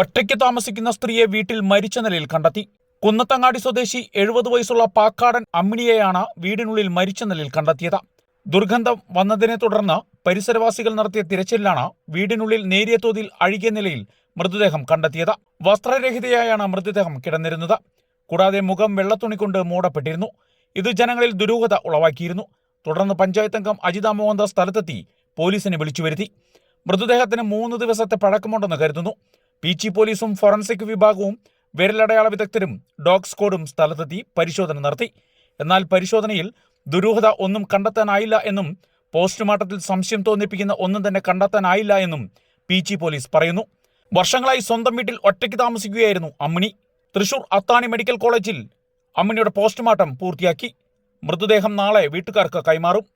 ഒറ്റയ്ക്ക് താമസിക്കുന്ന സ്ത്രീയെ വീട്ടിൽ മരിച്ച നിലയിൽ കണ്ടെത്തി. കുന്നത്തങ്ങാടി സ്വദേശി എഴുപത് വയസ്സുള്ള പാക്കാടൻ അമ്മിണിയെയാണ് വീടിനുള്ളിൽ മരിച്ച നിലയിൽ കണ്ടെത്തിയത്. ദുർഗന്ധം വന്നതിനെ തുടർന്ന് പരിസരവാസികൾ നടത്തിയ തിരച്ചിലാണ് വീടിനുള്ളിൽ നേരിയ തോതിൽ അഴുകിയ നിലയിൽ മൃതദേഹം കണ്ടെത്തിയത്. വസ്ത്രരഹിതയായാണ് മൃതദേഹം കിടന്നിരുന്നത്. കൂടാതെ മുഖം വെള്ളത്തുണി കൊണ്ട് മൂടപ്പെട്ടിരുന്നു. ഇത് ജനങ്ങളിൽ ദുരൂഹത ഉളവാക്കിയിരുന്നു. തുടർന്ന് പഞ്ചായത്ത് അംഗം അജിത മോഹൻദാസ് സ്ഥലത്തെത്തി പോലീസിനെ വിളിച്ചു വരുത്തി മൃതദേഹത്തിന് മൂന്ന് ദിവസത്തെ പഴക്കമുണ്ടെന്ന് കരുതുന്നു. പീച്ചി പോലീസും ഫോറൻസിക് വിഭാഗവും വിരലടയാള വിദഗ്ധരും ഡോഗ് സ്ക്വാഡും സ്ഥലത്തെത്തി പരിശോധന നടത്തി. എന്നാൽ പരിശോധനയിൽ ദുരൂഹത ഒന്നും കണ്ടെത്താനായില്ല എന്നും പോസ്റ്റ്മോർട്ടത്തിൽ സംശയം തോന്നിപ്പിക്കുന്ന ഒന്നും തന്നെ കണ്ടെത്താനായില്ല എന്നും പീച്ചി പോലീസ് പറയുന്നു. വർഷങ്ങളായി സ്വന്തം വീട്ടിൽ ഒറ്റയ്ക്ക് താമസിക്കുകയായിരുന്നു അമ്മിണി. തൃശൂർ അത്താണി മെഡിക്കൽ കോളേജിൽ അമ്മിണിയുടെ പോസ്റ്റ്മോർട്ടം പൂർത്തിയാക്കി. മൃതദേഹം നാളെ വീട്ടുകാർക്ക് കൈമാറും.